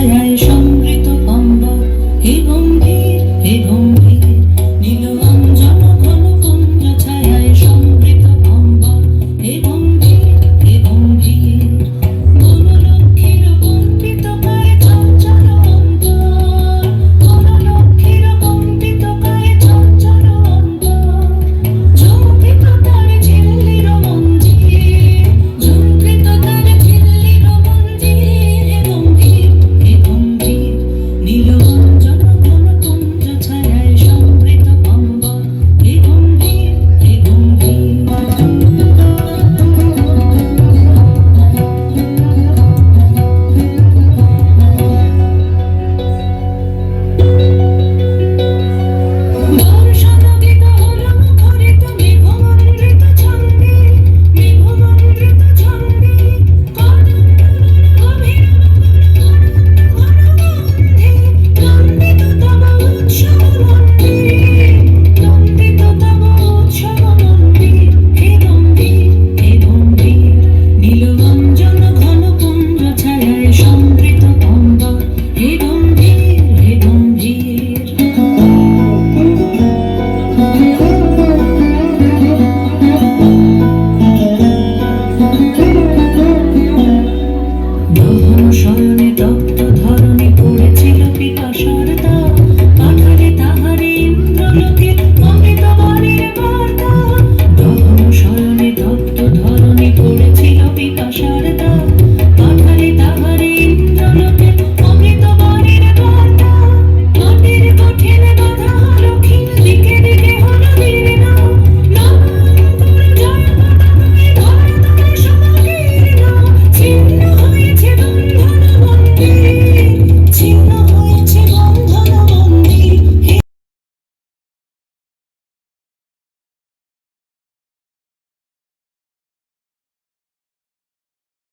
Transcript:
ছায়ায় সমৃত কম্ব হে গম্ভীর হে গম্ভীর।